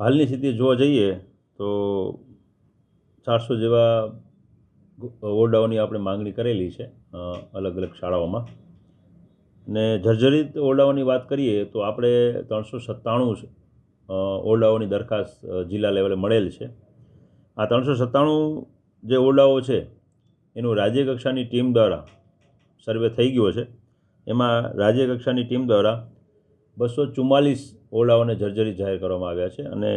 હાલની સ્થિતિ જોવા જઈએ તો ચારસો જેવા ઓરડાઓની આપણે માંગણી કરેલી છે અલગ અલગ શાળાઓમાં. ને જર્જરિત ઓરડાઓની વાત કરીએ તો આપણે ત્રણસો સત્તાણું ઓરડાઓની દરખાસ્ત જિલ્લા લેવલે મળેલ છે. આ ત્રણસો સત્તાણું જે ઓરડાઓ છે, એનું રાજ્ય કક્ષાની ટીમ દ્વારા સર્વે થઈ ગયો છે. એમાં રાજ્ય કક્ષાની ટીમ દ્વારા બસો ચુમ્માલીસ ઓરડાઓને જર્જરી જાહેર કરવામાં આવ્યા છે અને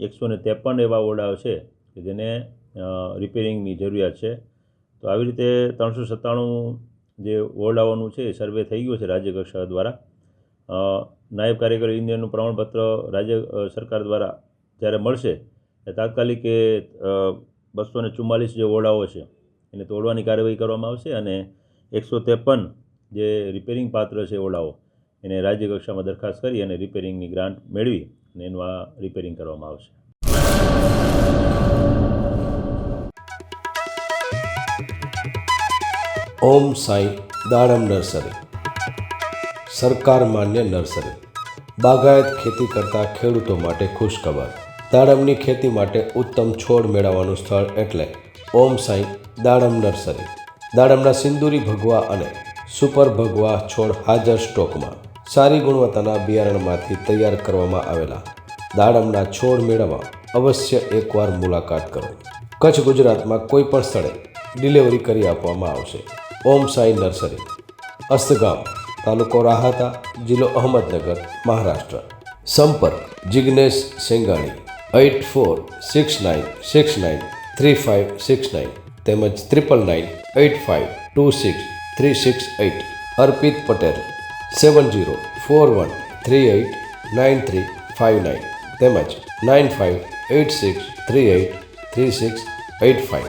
એકસો ને ત્રેપન એવા ઓરડાઓ છે કે જેને રિપેરિંગની જરૂરિયાત છે. તો આવી રીતે ત્રણસો સત્તાણું જે ઓરડાઓનું છે એ સર્વે થઈ ગયું છે રાજ્ય કક્ષા દ્વારા. નાયબ કાર્યકારી ઇન્જિનિયરનું પ્રમાણપત્ર રાજ્ય સરકાર દ્વારા જ્યારે મળશે, એ તાત્કાલિક એ બસો ને ચુમ્માલીસ જે ઓરડાઓ છે એને તોડવાની કાર્યવાહી કરવામાં આવશે અને એકસો ત્રેપન જે રિપેરિંગ પાત્ર છે ઓરડાઓ એને રાજ્ય દરખાસ્ત કરી અને રિપેરિંગની ગ્રાન્ટ મેળવી અને એનું આ રિપેરિંગ કરવામાં આવશે. ઓમ સાંઈ દાડમ નર્સરી. સરકાર માન્ય નર્સરી. બાગાયત ખેતી કરતા ખેડૂતો માટે ખુશખબર. દાડમની ખેતી માટે ઉત્તમ છોડ મેળવવાનું સ્થળ એટલે ઓમ સાંઈ દાડમ નર્સરી. દાડમના સિંદૂરી ભગવા અને સુપર ભગવા છોડ હાજર સ્ટોકમાં. સારી ગુણવત્તાના બિયારણમાંથી તૈયાર કરવામાં આવેલા દાડમના છોડ મેળવવા અવશ્ય એકવાર મુલાકાત કરો. કચ્છ ગુજરાતમાં કોઈ પણ સ્થળે ડિલિવરી કરી આપવામાં આવશે. ઓમ સાઈ નર્સરી, અસ્તગામ, તાલુકો રાહતા, જિલ્લો અહમદનગર, મહારાષ્ટ્ર. સંપર્ક Jignesh Sengani, eight four six nine six nine three five six nine તેમજ triple nine eight five two six three six eight Arpit Patel seven zero four one three eight nine three five nine તેમજ nine five eight six three eight three six eight five